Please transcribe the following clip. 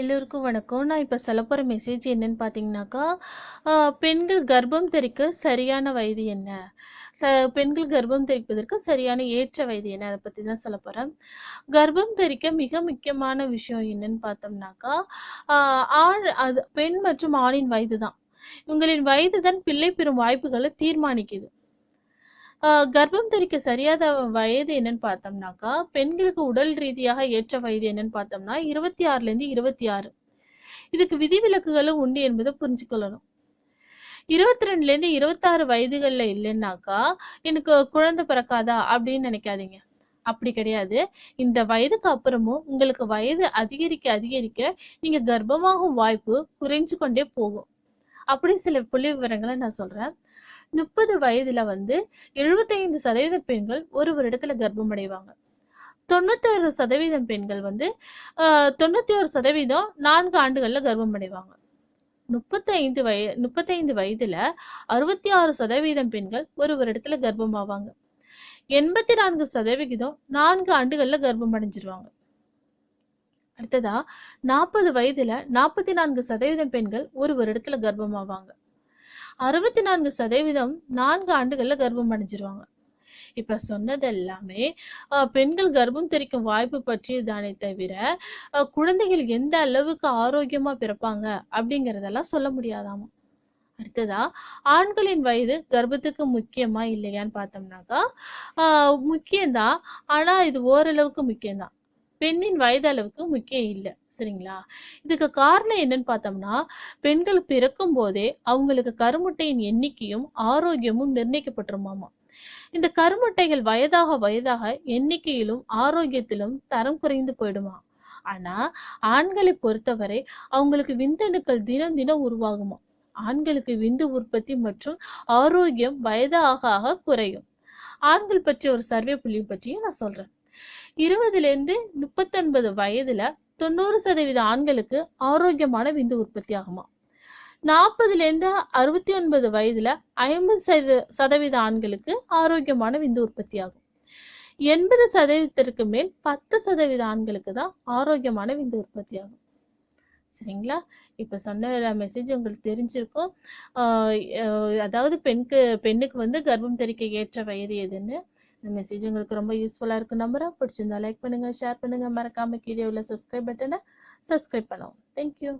எல்லோருக்கும் வணக்கம். நான் இப்போ சொல்ல போகிற மெசேஜ் என்னன்னு பார்த்தீங்கன்னாக்கா பெண்கள் கர்ப்பம் தெரிக்க சரியான வயது என்ன? ச பெண்கள் கர்ப்பம் தெரிப்பதற்கு சரியான ஏற்ற வயது என்ன? அதை பற்றி தான் சொல்ல போகிறேன் கர்ப்பம் தெரிக்க மிக முக்கியமான விஷயம் என்னன்னு பார்த்தோம்னாக்கா ஆண் அது பெண் மற்றும் ஆணின் வயது தான் இவங்களின் வயது தான் பிள்ளை பெறும் வாய்ப்புகளை தீர்மானிக்குது. கர்ப்பம் தரிக்க சரியாத வயது என்னன்னு பார்த்தோம்னாக்கா பெண்களுக்கு உடல் ரீதியாக ஏற்ற வயது என்னன்னு பார்த்தோம்னா இருபத்தி ஆறுலேருந்து இருபத்தி ஆறு. இதுக்கு விதிவிலக்குகளும் உண்டு என்பதை புரிஞ்சுக்கொள்ளணும் இருபத்தி ரெண்டுலேருந்து இருபத்தாறு வயதுகள்ல இல்லைன்னாக்கா எனக்கு குழந்தை பிறக்காதா அப்படின்னு நினைக்காதீங்க. அப்படி கிடையாது. இந்த வயதுக்கு அப்புறமும் உங்களுக்கு வயது அதிகரிக்க அதிகரிக்க நீங்க கர்ப்பமாகும் வாய்ப்பு குறைஞ்சு கொண்டே போகும். அப்படி சில புள்ளி விவரங்களை நான் சொல்றேன். முப்பது வயதுல வந்து எழுபத்தைந்து சதவீத பெண்கள் ஒரு வருடத்துல கர்ப்பம் அடைவாங்க தொண்ணூத்தாறு சதவீதம் பெண்கள் வந்து ஆஹ், தொண்ணூத்தி ஒரு சதவீதம் நான்கு ஆண்டுகள்ல கர்ப்பம் அடைவாங்க முப்பத்தைந்து வய முப்பத்தைந்து வயதுல அறுபத்தி ஆறு சதவீதம் பெண்கள் ஒரு வருடத்துல கர்ப்பம் ஆவாங்க எண்பத்தி நான்கு சதவிகிதம் நான்கு ஆண்டுகள்ல கர்ப்பம் அடைஞ்சிருவாங்க அடுத்ததா நாற்பது வயதுல நாற்பத்தி நான்கு சதவீதம் பெண்கள் ஒரு வருடத்துல கர்ப்பம் ஆவாங்க அறுபத்தி நான்கு சதவீதம் நான்கு ஆண்டுகள்ல கர்ப்பம் அடைஞ்சிருவாங்க. இப்ப சொன்னது எல்லாமே பெண்கள் கர்ப்பம் தெரிக்கும் வாய்ப்பு பற்றியதானே தவிர குழந்தைகள் எந்த அளவுக்கு ஆரோக்கியமா பிறப்பாங்க அப்படிங்கறதெல்லாம் சொல்ல முடியாதாமா? அடுத்ததா ஆண்களின் வயது கர்ப்பத்துக்கு முக்கியமா இல்லையான்னு பார்த்தோம்னாக்கா ஆஹ், முக்கியம்தான். ஆனா இது ஓரளவுக்கு முக்கியம்தான். பெண்ணின் வயது அளவுக்கு முக்கியம் இல்லை. சரிங்களா? இதுக்கு காரணம் என்னன்னு பார்த்தோம்னா பெண்கள் பிறக்கும் போதே அவங்களுக்கு கருமுட்டையின் எண்ணிக்கையும் ஆரோக்கியமும் நிர்ணயிக்கப்பட்டிருமாமா. இந்த கருமுட்டைகள் வயதாக வயதாக எண்ணிக்கையிலும் ஆரோக்கியத்திலும் தரம் குறைந்து போயிடுமா? ஆனா ஆண்களை பொறுத்தவரை அவங்களுக்கு விந்தணுக்கள் தினம் தினம் உருவாகுமா? ஆண்களுக்கு விந்து உற்பத்தி மற்றும் ஆரோக்கியம் வயதாக ஆக குறையும். ஆண்கள் பற்றிய ஒரு சர்வே புள்ளி பற்றியும் நான் சொல்றேன். இருபதுல இருந்து முப்பத்தொன்பது வயதுல தொண்ணூறு சதவீத ஆண்களுக்கு ஆரோக்கியமான விந்து உற்பத்தி ஆகுமா நாற்பதுல இருந்து அறுபத்தி ஒன்பது வயதுல ஐம்பது சதவீத சதவீத ஆண்களுக்கு ஆரோக்கியமான விந்து உற்பத்தி ஆகும் எண்பது சதவீதத்திற்கு மேல் பத்து சதவீத ஆண்களுக்கு தான் ஆரோக்கியமான விந்து உற்பத்தி ஆகும் சரிங்களா? இப்போ சொன்ன மெசேஜ் உங்களுக்கு தெரிஞ்சிருக்கும். ஆஹ் அஹ் அதாவது பெண்க்கு பெண்ணுக்கு வந்து கர்ப்பம் தெரிக்க ஏற்ற வயது எதுன்னு இந்த மெசேஜ் உங்களுக்கு ரொம்ப யூஸ்ஃபுல்லாக இருக்கும் நம்புறேன் பிடிச்சிருந்தா லைக் பண்ணுங்கள் ஷேர் பண்ணுங்கள் மறக்காமல் கீழே உள்ள சப்ஸ்கிரைப் பட்டனை சப்ஸ்கிரைப் பண்ணுவோம். தேங்க்யூ